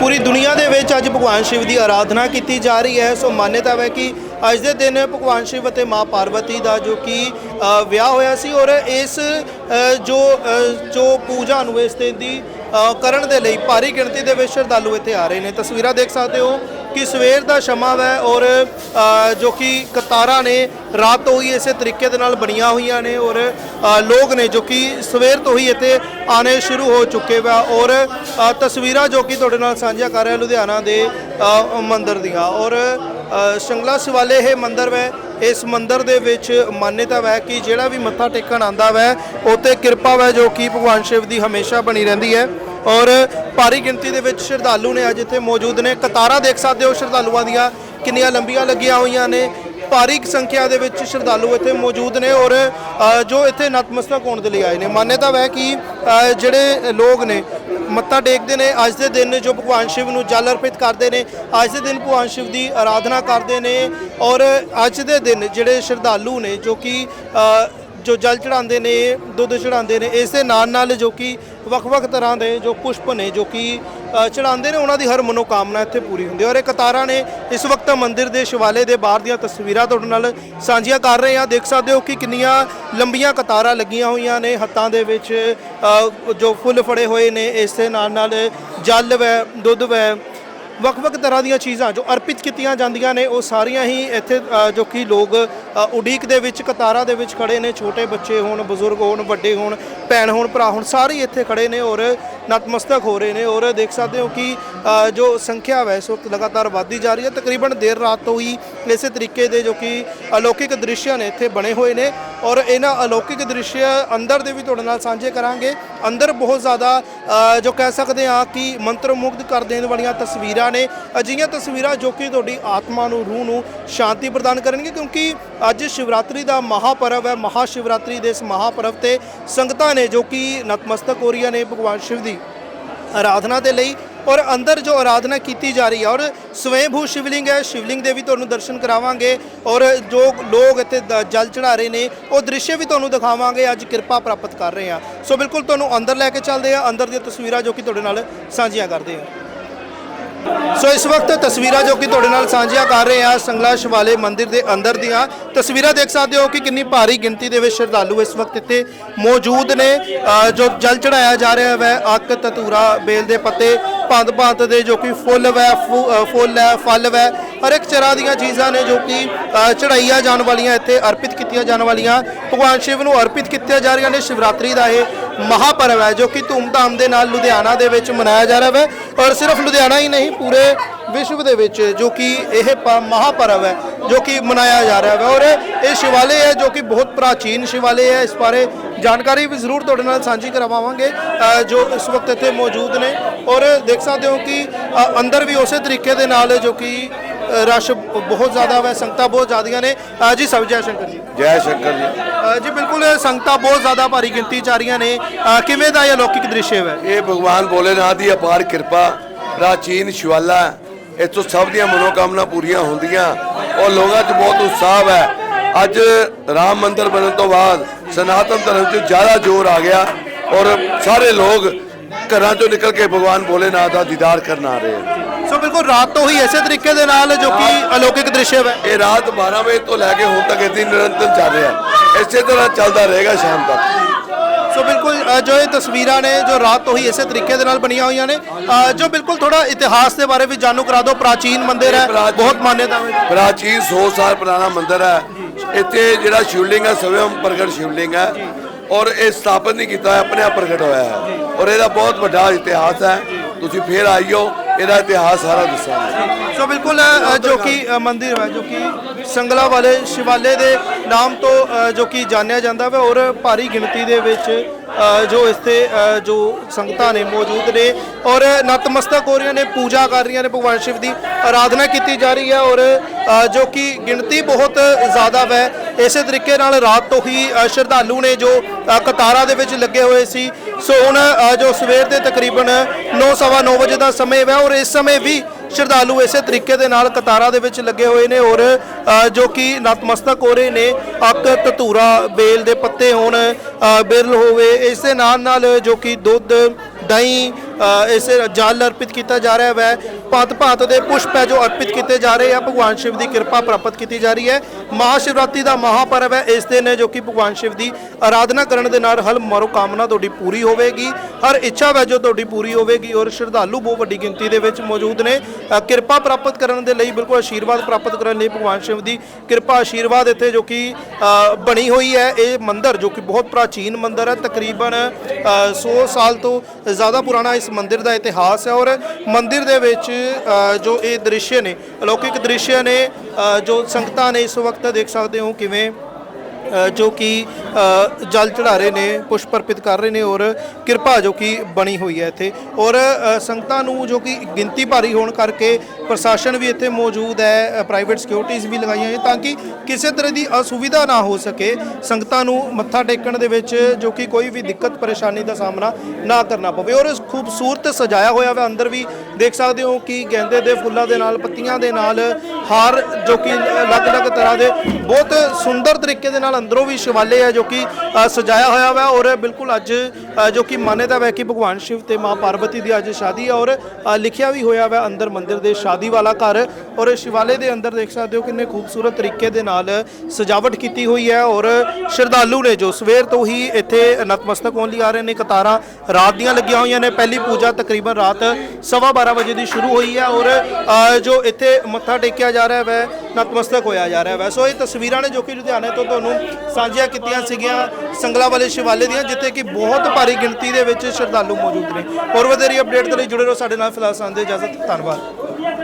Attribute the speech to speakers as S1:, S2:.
S1: ਪੂਰੀ ਦੁਨੀਆ ਦੇ ਵਿੱਚ ਅੱਜ ਭਗਵਾਨ ਸ਼ਿਵ ਦੀ ਆਰਾਧਨਾ ਕੀਤੀ ਜਾ ਰਹੀ ਹੈ। ਸੋ ਮਾਨਤਾ ਹੈ ਕਿ ਅੱਜ ਦੇ ਦਿਨ ਭਗਵਾਨ ਸ਼ਿਵ ਅਤੇ ਮਾਂ ਪਾਰਵਤੀ ਦਾ ਜੋ ਕਿ ਵਿਆਹ ਹੋਇਆ ਸੀ ਔਰ ਇਸ ਜੋ ਜੋ ਪੂਜਾ ਨੂੰ ਇਸ ਦਿਨ ਦੀ ਕਰਨ ਦੇ ਲਈ ਭਾਰੀ ਗਿਣਤੀ ਦੇ ਵਿੱਚ ਸ਼ਰਧਾਲੂ ਇੱਥੇ ਆ ਰਹੇ ਨੇ। ਤਸਵੀਰਾਂ ਦੇਖ ਸਕਦੇ ਹੋ ਕਿ ਸਵੇਰ ਦਾ ਸਮਾਂ ਹੈ ਔਰ ਜੋ ਕਿ ਕਤਾਰਾਂ ਨੇ ਰਾਤ ਤੋਂ ਹੀ ਇਸੇ ਤਰੀਕੇ ਦੇ ਨਾਲ ਬਣੀਆਂ ਹੋਈਆਂ ਨੇ ਔਰ ਲੋਕ ਨੇ ਜੋ ਕਿ ਸਵੇਰ ਤੋਂ ਹੀ ਇੱਥੇ ਆਣੇ ਸ਼ੁਰੂ ਹੋ ਚੁੱਕੇ ਵਾ ਔਰ ਤਸਵੀਰਾਂ ਜੋ ਕਿ ਤੁਹਾਡੇ ਨਾਲ ਸਾਂਝਾ ਕਰ ਰਿਹਾ ਲੁਧਿਆਣਾ ਦੇ ਅ, ਮੰਦਿਰ ਦੀਆਂ ਔਰ ਸ਼ੰਗਲਾ ਸ਼ਿਵਾਲੇ ਇਹ ਮੰਦਿਰ ਵੈ ਇਸ ਮੰਦਿਰ ਦੇ ਵਿੱਚ ਮਾਨਤਾ ਹੈ ਕਿ ਜਿਹੜਾ ਵੀ ਮੱਥਾ ਟੇਕਣ ਆਂਦਾ ਵੈ ਉਤੇ ਕਿਰਪਾ ਵੈ ਜੋ ਕਿ ਭਗਵਾਨ ਸ਼ਿਵ ਦੀ ਹਮੇਸ਼ਾ ਬਣੀ ਰਹਿੰਦੀ ਹੈ। ਔਰ ਭਾਰੀ ਗਿਣਤੀ ਦੇ ਵਿੱਚ ਸ਼ਰਧਾਲੂ ਨੇ ਅੱਜ ਇੱਥੇ ਮੌਜੂਦ ਨੇ। ਕਤਾਰਾਂ ਦੇਖ ਸਕਦੇ ਹੋ ਸ਼ਰਧਾਲੂਆਂ ਦੀਆਂ ਕਿੰਨੀਆਂ ਲੰਬੀਆਂ ਲੱਗੀਆਂ ਹੋਈਆਂ ਨੇ। ਭਾਰੀ ਸੰਖਿਆ ਦੇ ਵਿੱਚ ਸ਼ਰਧਾਲੂ ਇੱਥੇ ਮੌਜੂਦ ਨੇ ਔਰ ਜੋ ਇੱਥੇ ਨਤਮਸਤਕ ਹੋਣ ਦੇ ਲਈ ਆਏ ਨੇ। ਮਾਨਯਤਾ ਹੈ ਕਿ ਜਿਹੜੇ ਲੋਕ ਨੇ, ਮੱਥਾ ਟੇਕਦੇ ਨੇ, ਅੱਜ ਦੇ ਦਿਨ ਜੋ ਭਗਵਾਨ ਸ਼ਿਵ ਨੂੰ ਜਲ ਅਰਪਿਤ ਕਰਦੇ ਨੇ, ਅੱਜ ਦੇ ਦਿਨ ਭਗਵਾਨ ਸ਼ਿਵ ਦੀ ਆਰਾਧਨਾ ਕਰਦੇ ਨੇ ਔਰ ਅੱਜ ਦੇ ਦਿਨ ਜਿਹੜੇ ਸ਼ਰਧਾਲੂ ਨੇ ਜੋ ਕਿ ਜੋ ਜਲ ਚੜਾਉਂਦੇ ਨੇ, ਦੁੱਧ ਚੜਾਉਂਦੇ ਨੇ, ਇਸ ਦੇ ਨਾਲ ਨਾਲ ਜੋ ਕਿ ਵੱਖ-ਵੱਖ ਤਰ੍ਹਾਂ ਦੇ ਜੋ ਪੁਸ਼ਪ ਨੇ ਜੋ ਕਿ ਅ, ਚੜਾਉਂਦੇ ਨੇ ਉਹਨਾਂ ਦੀ ਹਰ ਮਨੋਕਾਮਨਾ ਇੱਥੇ ਪੂਰੀ ਹੁੰਦੀ ਹੈ। ਔਰ ਇਹ ਕਤਾਰਾਂ ਨੇ ਇਸ ਵਕਤ ਮੰਦਿਰ ਦੇ ਸ਼ਿਵਾਲੇ ਦੇ ਬਾਹਰ ਦੀਆਂ ਤਸਵੀਰਾਂ ਤੁਹਾਡੇ ਨਾਲ ਸਾਂਝੀਆਂ ਕਰ ਰਹੇ ਹਾਂ। ਦੇਖ ਸਕਦੇ ਹੋ ਕਿ ਕਿੰਨੀਆਂ ਲੰਬੀਆਂ ਕਤਾਰਾਂ ਲੱਗੀਆਂ ਹੋਈਆਂ ਨੇ ਹੱਥਾਂ ਦੇ ਵਿੱਚ ਜੋ ਫੁੱਲ ਫੜੇ ਹੋਏ ਨੇ ਇਸ ਦੇ ਨਾਲ ਨਾਲ ਜਲ ਵੈ ਦੁੱਧ ਵੈ ਵੱਖ-ਵੱਖ ਤਰ੍ਹਾਂ ਦੀਆਂ ਚੀਜ਼ਾਂ ਜੋ ਅਰਪਿਤ ਕੀਤੀਆਂ ਜਾਂਦੀਆਂ ਨੇ, ਉਹ ਸਾਰੀਆਂ ਹੀ ਇੱਥੇ ਜੋ ਕਿ ਲੋਕ ਉਡੀਕ ਦੇ ਵਿੱਚ, ਕਤਾਰਾਂ ਦੇ ਵਿੱਚ ਖੜੇ ਨੇ। ਛੋਟੇ ਬੱਚੇ ਹੋਣ, ਬਜ਼ੁਰਗ ਹੋਣ, ਵੱਡੇ ਹੋਣ, ਭੈਣ ਹੋਣ, ਭਰਾ ਹੋਣ, ਸਾਰੇ ਹੀ ਇੱਥੇ ਖੜੇ ਨੇ ਔਰ ਨਤਮਸਤਕ ਹੋ ਰਹੇ ਨੇ ਔਰ ਦੇਖ ਸਕਦੇ ਹੋ ਕਿ ਜੋ ਸੰਖਿਆ ਹੈ ਇਸ ਵਕਤ ਲਗਾਤਾਰ ਵਧਦੀ ਜਾ ਰਹੀ ਹੈ। ਤਕਰੀਬਨ ਦੇਰ ਰਾਤ ਤੋਂ ਹੀ ਇਸੇ ਤਰੀਕੇ ਦੇ ਜੋ ਕਿ ਅਲੌਕਿਕ ਦ੍ਰਿਸ਼ ਨੇ ਇੱਥੇ ਬਣੇ ਹੋਏ ਨੇ। ਔਰ ਇਹਨਾਂ ਅਲੌਕਿਕ ਦ੍ਰਿਸ਼ ਅੰਦਰ ਦੇ ਵੀ ਤੁਹਾਡੇ ਨਾਲ ਸਾਂਝੇ ਕਰਾਂਗੇ। ਅੰਦਰ ਬਹੁਤ ਜ਼ਿਆਦਾ ਜੋ ਕਹਿ ਸਕਦੇ ਆ ਕਿ ਮੰਤਰ ਮੁਗਧ ਕਰ ਦੇਣ ਵਾਲੀਆਂ ਤਸਵੀਰਾਂ ਨੇ। ਅਜਿਹੀਆਂ ਤਸਵੀਰਾਂ ਜੋ ਕਿ ਤੁਹਾਡੀ ਆਤਮਾ ਨੂੰ, ਰੂਹ ਨੂੰ ਸ਼ਾਂਤੀ ਪ੍ਰਦਾਨ ਕਰਨਗੇ ਕਿਉਂਕਿ ਅੱਜ ਸ਼ਿਵਰਾਤਰੀ ਦਾ ਮਹਾਪਰਵ ਹੈ। ਮਹਾ ਸ਼ਿਵਰਾਤਰੀ ਦੇ ਇਸ ਮਹਾਪਰਵ ਤੇ ਸੰਗਤਾਂ ਨੇ ਜੋ ਕਿ ਨਤਮਸਤਕ ਹੋ ਰਹੀਆਂ ਨੇ ਭਗਵਾਨ ਸ਼ਿਵ ਦੀ ਆਰਾਧਨਾ ਦੇ ਲਈ। ਔਰ ਅੰਦਰ ਜੋ ਆਰਾਧਨਾ ਕੀਤੀ ਜਾ ਰਹੀ ਹੈ ਔਰ ਸਵੈਭੂ ਸ਼ਿਵਲਿੰਗ ਹੈ, ਸ਼ਿਵਲਿੰਗ ਦੇ ਵੀ ਤੁਹਾਨੂੰ ਦਰਸ਼ਨ ਕਰਾਵਾਂਗੇ, ਔਰ ਜੋ ਲੋਕ ਇੱਥੇ ਦ- ਜਲ ਚੜਾ ਰਹੇ ਨੇ, ਉਹ ਦ੍ਰਿਸ਼ ਵੀ ਤੁਹਾਨੂੰ ਦਿਖਾਵਾਂਗੇ, ਅੱਜ ਕਿਰਪਾ ਪ੍ਰਾਪਤ ਕਰ ਰਹੇ ਹਾਂ ਸੋ ਬਿਲਕੁਲ ਤੁਹਾਨੂੰ ਅੰਦਰ ਲੈ ਕੇ ਚੱਲਦੇ ਆ, ਅੰਦਰ ਦੀਆਂ ਤਸਵੀਰਾਂ ਜੋ ਕਿ ਤੁਹਾਡੇ ਨਾਲ ਸਾਂਝੀਆਂ ਕਰਦੇ ਹਾਂ ਸੋ ਇਸ ਵਕਤ ਤਸਵੀਰਾਂ ਜੋ ਕਿ ਤੁਹਾਡੇ ਨਾਲ ਸਾਂਝੀਆਂ ਕਰ ਰਹੇ ਹਾਂ ਸੰਗਲਾ ਸ਼ਿਵਾਲੇ ਮੰਦਿਰ ਦੇ ਅੰਦਰ ਦੀਆਂ ਤਸਵੀਰਾਂ ਦੇਖ ਸਕਦੇ ਹੋ ਕਿ ਕਿੰਨੀ ਭਾਰੀ ਗਿਣਤੀ ਦੇ ਵਿੱਚ ਸ਼ਰਧਾਲੂ ਇਸ ਵਕਤ ਇੱਥੇ ਮੌਜੂਦ ਨੇ ਜੋ ਜਲ ਚੜਾਇਆ ਜਾ ਰਿਹਾ ਹੈ ਅੱਕ ਤਤੂਰਾ ਬੇਲ ਦੇ ਪੱਤੇ ਪੰਦ ਭਾਂਤ ਦੇ ਜੋ ਕਿ ਫੁੱਲ ਵੈ ਫੁ- ਫੁੱਲ ਹੈ ਫਲ ਵੈ ਹਰ ਇੱਕ ਤਰ੍ਹਾਂ ਦੀਆਂ ਚੀਜ਼ਾਂ ਨੇ ਜੋ ਕਿ ਅ, ਚੜਾਈਆਂ ਜਾਣ ਵਾਲੀਆਂ ਇੱਥੇ ਅਰਪਿਤ ਕੀਤੀਆਂ ਜਾਣ ਵਾਲੀਆਂ ਭਗਵਾਨ ਸ਼ਿਵ ਨੂੰ ਅਰਪਿਤ ਕੀਤੀਆਂ ਜਾ ਰਹੀਆਂ ਨੇ। ਸ਼ਿਵਰਾਤਰੀ ਦਾ ਇਹ ਮਹਾਪਰਵ ਹੈ, ਜੋ ਕਿ ਧੂਮਧਾਮ ਦੇ ਨਾਲ ਲੁਧਿਆਣਾ ਦੇ ਵਿੱਚ ਮਨਾਇਆ ਜਾ ਰਿਹਾ ਹੈ। ਔਰ ਸਿਰਫ ਲੁਧਿਆਣਾ ਹੀ ਨਹੀਂ, ਪੂਰੇ ਵਿਸ਼ਵ ਦੇ ਵਿੱਚ, ਜੋ ਕਿ ਇਹ ਪ- ਮਹਾਪਰਵ ਹੈ, ਜੋ ਕਿ ਮਨਾਇਆ ਜਾ ਰਿਹਾ ਹੈ। ਔਰ ਇਹ ਸ਼ਿਵਾਲੇ ਹੈ, ਜੋ ਕਿ ਬਹੁਤ ਪ੍ਰਾਚੀਨ ਸ਼ਿਵਾਲੇ ਹੈ। ਇਸ ਬਾਰੇ ਜਾਣਕਾਰੀ ਵੀ ਜ਼ਰੂਰ ਤੁਹਾਡੇ ਨਾਲ ਸਾਂਝੀ ਕਰਵਾਵਾਂਗੇ ਜੋ ਇਸ ਵਕਤ ਇੱਥੇ ਮੌਜੂਦ ਨੇ। ਔਰ ਦੇਖ ਸਕਦੇ ਹੋ ਕਿ ਅੰਦਰ ਵੀ ਉਸੇ ਤਰੀਕੇ ਦੇ ਨਾਲ ਜੋ ਕਿ ਰਸ਼ ਬਹੁਤ ਜ਼ਿਆਦਾ ਹੈ ਸੰਗਤਾਂ ਬਹੁਤ ਜ਼ਿਆਦੀਆਂ ਨੇ। ਅ, ਜੀ ਸਭ ਜੈ ਸ਼ੰਕਰ ਜੀ।
S2: ਜੈ ਸ਼ੰਕਰ ਜੀ।
S1: ਅ, ਜੀ ਬਿਲਕੁਲ ਸੰਗਤਾਂ ਬਹੁਤ ਜ਼ਿਆਦਾ ਭਾਰੀ ਗਿਣਤੀ ਚ ਆ ਰਹੀਆਂ ਨੇ। ਅ, ਕਿਵੇਂ ਦਾ ਇਹ ਅਲੌਕਿਕ ਦ੍ਰਿਸ਼ ਹੈ
S2: ਇਹ ਭਗਵਾਨ ਭੋਲੇਨਾਥ ਦੀ ਅਪਾਰ ਕਿਰਪਾ ਪ੍ਰਾਚੀਨ ਸ਼ਿਵਾਲਾ। ਇੱਥੋਂ ਸਭ ਦੀਆਂ ਮਨੋਕਾਮਨਾ ਪੂਰੀਆਂ ਹੁੰਦੀਆਂ। ਔਰ ਲੋਕਾਂ 'ਚ ਬਹੁਤ ਉਤਸ਼ਾਹ ਹੈ ਅੱਜ ਰਾਮ ਮੰਦਿਰ ਬਣਨ ਤੋਂ ਬਾਅਦ ਸਨਾਤਨ ਧਰਮ 'ਚ ਜ਼ਿਆਦਾ ਜ਼ੋਰ ਆ ਗਿਆ। ਔਰ ਸਾਰੇ ਲੋਕ ਘਰਾਂ 'ਚੋਂ ਨਿਕਲ ਕੇ ਭਗਵਾਨ ਭੋਲੇਨਾਥ ਦਾ ਦੀਦਾਰ ਕਰਨ ਆ ਰਹੇ ਹਨ
S1: ਸੋ ਬਿਲਕੁਲ ਰਾਤ ਤੋਂ ਹੀ ਇਸੇ ਤਰੀਕੇ ਦੇ ਨਾਲ ਜੋ ਕਿ ਅਲੌਕਿਕ ਦ੍ਰਿਸ਼ ਹੈ
S2: ਇਹ ਰਾਤ 12 ਵਜੇ ਤੋਂ ਲੈ ਕੇ ਹੁਣ ਤੱਕ ਇਹ ਦਿਨ ਨਿਰੰਤਰ ਚੱਲ ਰਿਹਾ ਹੈ। ਇਸੇ ਤਰ੍ਹਾਂ ਚੱਲਦਾ ਰਹੇਗਾ ਸ਼ਾਮ ਤੱਕ।
S1: ਸੋ ਬਿਲਕੁਲ ਜੋ ਇਹ ਤਸਵੀਰਾਂ ਨੇ ਜੋ ਰਾਤ ਤੋਂ ਹੀ ਇਸੇ ਤਰੀਕੇ ਦੇ ਨਾਲ ਬਣੀਆਂ ਹੋਈਆਂ ਨੇ ਜੋ ਬਿਲਕੁਲ ਥੋੜਾ ਇਤਿਹਾਸ ਦੇ ਬਾਰੇ ਵੀ ਜਾਣੂ ਕਰਾ ਦਿਓ। ਪ੍ਰਾਚੀਨ ਮੰਦਿਰ ਹੈ ਬਹੁਤ ਮਾਨਯਤਾ ਹੈ।
S2: ਪ੍ਰਾਚੀਨ 100 ਸਾਲ ਪੁਰਾਣਾ ਮੰਦਿਰ ਹੈ। ਇੱਥੇ ਜਿਹੜਾ ਸ਼ਿਵਲਿੰਗ ਹੈ ਸਵਯੰ ਪ੍ਰਗਟ ਸ਼ਿਵਲਿੰਗ ਹੈ ਔਰ ਇਹ ਸਥਾਪਨ ਨਹੀਂ ਕੀਤਾ ਆਪਣੇ ਆਪ ਪ੍ਰਗਟ ਹੋਇਆ ਹੈ। ਔਰ ਇਹਦਾ ਬਹੁਤ ਵੱਡਾ ਇਤਿਹਾਸ ਹੈ। ਤੁਸੀਂ ਫੇਰ ਆਈਓ। ਇਹਦਾ ਇਤਿਹਾਸ ਸਾਰਾ ਦੱਸਾਂਗੇ।
S1: ਸੋ ਬਿਲਕੁਲ ਅ, ਜੋ ਕਿ ਅ, ਮੰਦਿਰ ਹੈ ਜੋ ਕਿ ਸੰਗਲਾ ਵਾਲੇ ਸ਼ਿਵਾਲੇ ਦੇ ਨਾਮ ਤੋਂ ਅ, ਜੋ ਕਿ ਜਾਣਿਆ ਜਾਂਦਾ ਹੈ ਔਰ ਭਾਰੀ ਗਿਣਤੀ ਦੇ ਵਿੱਚ ਜੋ ਇੱਥੇ ਅ, ਜੋ ਸੰਗਤਾਂ ਨੇ ਮੌਜੂਦ ਨੇ ਔਰ ਨਤਮਸਤਕ ਹੋ ਰਹੀਆਂ ਨੇ ਪੂਜਾ ਕਰ ਰਹੀਆਂ ਨੇ ਭਗਵਾਨ ਸ਼ਿਵ ਦੀ ਆਰਾਧਨਾ ਕੀਤੀ ਜਾ ਰਹੀ ਹੈ ਔਰ ਜੋ ਕਿ ਗਿਣਤੀ ਬਹੁਤ ਜ਼ਿਆਦਾ ਹੈ ਇਸੇ ਤਰੀਕੇ ਨਾਲ ਰਾਤ ਤੋਂ ਹੀ ਸ਼ਰਧਾਲੂ ਨੇ ਜੋ ਕਤਾਰਾਂ ਦੇ ਵਿੱਚ ਲੱਗੇ ਹੋਏ ਸੀ ਸੋ ਹੁਣ ਜੋ ਸਵੇਰ ਦੇ ਤਕਰੀਬਨ 9:30 ਵਜੇ ਦਾ ਸਮੇਂ ਹੈ ਔਰ ਇਸ ਸਮੇਂ ਵੀ ਸ਼ਰਧਾਲੂ ਇਸੇ ਤਰੀਕੇ ਦੇ ਨਾਲ ਕਤਾਰਾਂ ਦੇ ਵਿੱਚ ਲੱਗੇ ਹੋਏ ਨੇ ਔਰ ਜੋ ਕਿ ਨਤਮਸਤਕ ਹੋ ਰਹੇ ਨੇ। ਅੱਕ ਧਤੂਰਾ ਬੇਲ ਦੇ ਪੱਤੇ ਹੋਣ ਬਿਰਲ ਹੋਵੇ, ਇਸ ਦੇ ਨਾਲ ਨਾਲ ਜੋ ਕਿ ਦੁੱਧ, ਦਹੀਂ ਇਸੇ ਜਲ ਅਰਪਿਤ ਕੀਤਾ ਜਾ ਰਿਹਾ ਹੈ ਭਾਂਤ ਭਾਂਤ ਦੇ ਪੁਸ਼ਪ ਹੈ ਜੋ ਅਰਪਿਤ ਕੀਤੇ ਜਾ ਰਹੇ ਆ। ਭਗਵਾਨ ਸ਼ਿਵ ਦੀ ਕਿਰਪਾ ਪ੍ਰਾਪਤ ਕੀਤੀ ਜਾ ਰਹੀ ਹੈ। ਮਹਾਸ਼ਿਵਰਾਤਰੀ ਦਾ ਮਹਾਪਰਵ ਹੈ। ਇਸ ਦਿਨ ਜੋ ਕਿ ਭਗਵਾਨ ਸ਼ਿਵ ਦੀ ਆਰਾਧਨਾ ਕਰਨ ਦੇ ਨਾਲ ਹਰ ਮਨੋਕਾਮਨਾ ਤੁਹਾਡੀ ਪੂਰੀ ਹੋਵੇਗੀ। ਹਰ ਇੱਛਾ ਵੈ ਜੋ ਤੁਹਾਡੀ ਪੂਰੀ ਹੋਵੇਗੀ ਔਰ ਸ਼ਰਧਾਲੂ ਬਹੁਤ ਵੱਡੀ ਗਿਣਤੀ ਦੇ ਵਿੱਚ ਮੌਜੂਦ ਨੇ। ਕਿਰਪਾ ਪ੍ਰਾਪਤ ਕਰਨ ਦੇ ਲਈ ਬਿਲਕੁਲ ਆਸ਼ੀਰਵਾਦ ਪ੍ਰਾਪਤ ਕਰਨ ਲਈ ਭਗਵਾਨ ਸ਼ਿਵ ਦੀ ਕਿਰਪਾ ਆਸ਼ੀਰਵਾਦ ਇੱਥੇ ਜੋ ਕਿ ਬਣੀ ਹੋਈ ਹੈ। ਇਹ ਮੰਦਿਰ ਜੋ ਕਿ ਬਹੁਤ ਪ੍ਰਾਚੀਨ ਮੰਦਿਰ ਹੈ। ਤਕਰੀਬਨ ਅ, 100 ਸਾਲ ਤੋਂ ਜ਼ਿਆਦਾ ਪੁਰਾਣਾ ਇਸ ਮੰਦਿਰ ਦਾ ਇਤਿਹਾਸ ਹੈ। ਔਰ ਮੰਦਿਰ ਦੇ ਵਿੱਚ ਜੋ ਇਹ ਦ੍ਰਿਸ਼ ਨੇ ਅਲੌਕਿਕ ਦ੍ਰਿਸ਼ ਨੇ ਜੋ ਸੰਗਤਾਂ ਨੇ ਇਸ ਵਕਤ ਦੇਖ ਸਕਦੇ ਹੋ ਕਿਵੇਂ ਜੋ ਕਿ ਜਲ ਚੜਾ ਰਹੇ ਨੇ, ਪੁਸ਼ਪ ਅਰਪਿਤ ਕਰ ਰਹੇ ਨੇ ਔਰ ਕਿਰਪਾ ਜੋ ਕਿ ਬਣੀ ਹੋਈ ਹੈ ਇੱਥੇ। ਔਰ ਸੰਗਤਾਂ ਨੂੰ ਜੋ ਕਿ ਗਿਣਤੀ ਭਾਰੀ ਹੋਣ ਕਰਕੇ ਪ੍ਰਸ਼ਾਸਨ ਵੀ ਇੱਥੇ ਮੌਜੂਦ ਹੈ ਪ੍ਰਾਈਵੇਟ ਸਿਕਿਉਰਿਟੀਜ਼ ਵੀ ਲਗਾਈਆਂ ਹੋਈਆਂ, ਤਾਂ ਕਿ ਕਿਸੇ ਤਰ੍ਹਾਂ ਦੀ ਅਸੁਵਿਧਾ ਨਾ ਹੋ ਸਕੇ। ਸੰਗਤਾਂ ਨੂੰ ਮੱਥਾ ਟੇਕਣ ਦੇ ਵਿੱਚ ਜੋ ਕਿ ਕੋਈ ਵੀ ਦਿੱਕਤ, ਪਰੇਸ਼ਾਨੀ ਦਾ ਸਾਹਮਣਾ ਨਾ ਕਰਨਾ ਪਵੇ। ਔਰ ਇਸ ਖੂਬਸੂਰਤ ਸਜਾਇਆ ਹੋਇਆ ਵਾ, ਅੰਦਰ ਵੀ ਦੇਖ ਸਕਦੇ ਹੋ ਕਿ ਗੈਂਦੇ ਦੇ ਫੁੱਲਾਂ ਦੇ ਨਾਲ, ਪੱਤੀਆਂ ਦੇ ਨਾਲ ਹਾਰ ਜੋ ਕਿ ਅਲੱਗ-ਅਲੱਗ ਤਰ੍ਹਾਂ ਦੇ ਬਹੁਤ ਸੁੰਦਰ ਤਰੀਕੇ ਦੇ ਨਾਲ ਅੰਦਰੋਂ ਵੀ ਸ਼ਿਵਾਲੇ ਹੈ ਜੋ ਕਿ ਸਜਾਇਆ ਹੋਇਆ ਵਾ ਔਰ ਬਿਲਕੁਲ ਅੱਜ ਜੋ ਕਿ ਮਾਨਤਾ ਹੈ ਕਿ ਭਗਵਾਨ ਸ਼ਿਵ ਤੇ ਮਾਂ ਪਾਰਵਤੀ ਦੀ ਅੱਜ ਸ਼ਾਦੀ ਹੈ ਔਰ ਲਿਖਿਆ ਵੀ ਹੋਇਆ ਵਾ ਅੰਦਰ ਮੰਦਿਰ ਦੇ ਸ਼ਾਦੀ ਵਾਲਾ ਘਰ। ਔਰ ਸ਼ਿਵਾਲੇ ਦੇ ਅੰਦਰ ਦੇਖ ਸਕਦੇ ਹੋ ਕਿੰਨੇ ਖੂਬਸੂਰਤ ਤਰੀਕੇ ਦੇ ਨਾਲ ਸਜਾਵਟ ਕੀਤੀ ਹੋਈ ਹੈ ਔਰ ਸ਼ਰਧਾਲੂ ਨੇ ਜੋ ਸਵੇਰ ਤੋਂ ਹੀ ਇੱਥੇ ਨਤਮਸਤਕ ਹੋਣ ਲਈ ਆ ਰਹੇ ਨੇ, ਕਤਾਰਾਂ ਰਾਤ ਦੀਆਂ ਲੱਗੀਆਂ ਹੋਈਆਂ ਨੇ। ਪਹਿਲੀ ਪੂਜਾ ਤਕਰੀਬਨ ਰਾਤ ਸਵਾ 12 ਵਜੇ ਦੀ ਸ਼ੁਰੂ ਹੋਈ ਹੈ ਔਰ ਜੋ ਇੱਥੇ ਮੱਥਾ ਟੇਕਿਆ ਜਾ ਰਿਹਾ ਹੈ ਨਤਮਸਤਕ ਹੋਇਆ ਜਾ ਰਿਹਾ ਹੈ ਸੋ ਇਹ ਤਸਵੀਰਾਂ ਨੇ ਜੋ ਕਿ ਲੁਧਿਆਣੇ ਤੋਂ ਤੁਹਾਨੂੰ ਸਾਂਝੀਆਂ ਕੀਤੀਆਂ ਸੀਗੀਆਂ ਸੰਗਲਾ ਵਾਲੇ ਸ਼ਿਵਾਲੇ ਦੀਆਂ, ਜਿੱਥੇ ਕਿ ਬਹੁਤ ਭਾਰੀ ਗਿਣਤੀ ਦੇ ਵਿੱਚ ਸ਼ਰਧਾਲੂ ਮੌਜੂਦ ਨੇ। ਹੋਰ ਵਧੇਰੀ ਅਪਡੇਟ ਦੇ ਲਈ ਜੁੜੇ ਰਹੋ। ਸਾਡੇ ਨਾਲ ਫਿਲਹਾਲ ਸੰਦੇ ਇਜਾਜ਼ਤ। ਧੰਨਵਾਦ।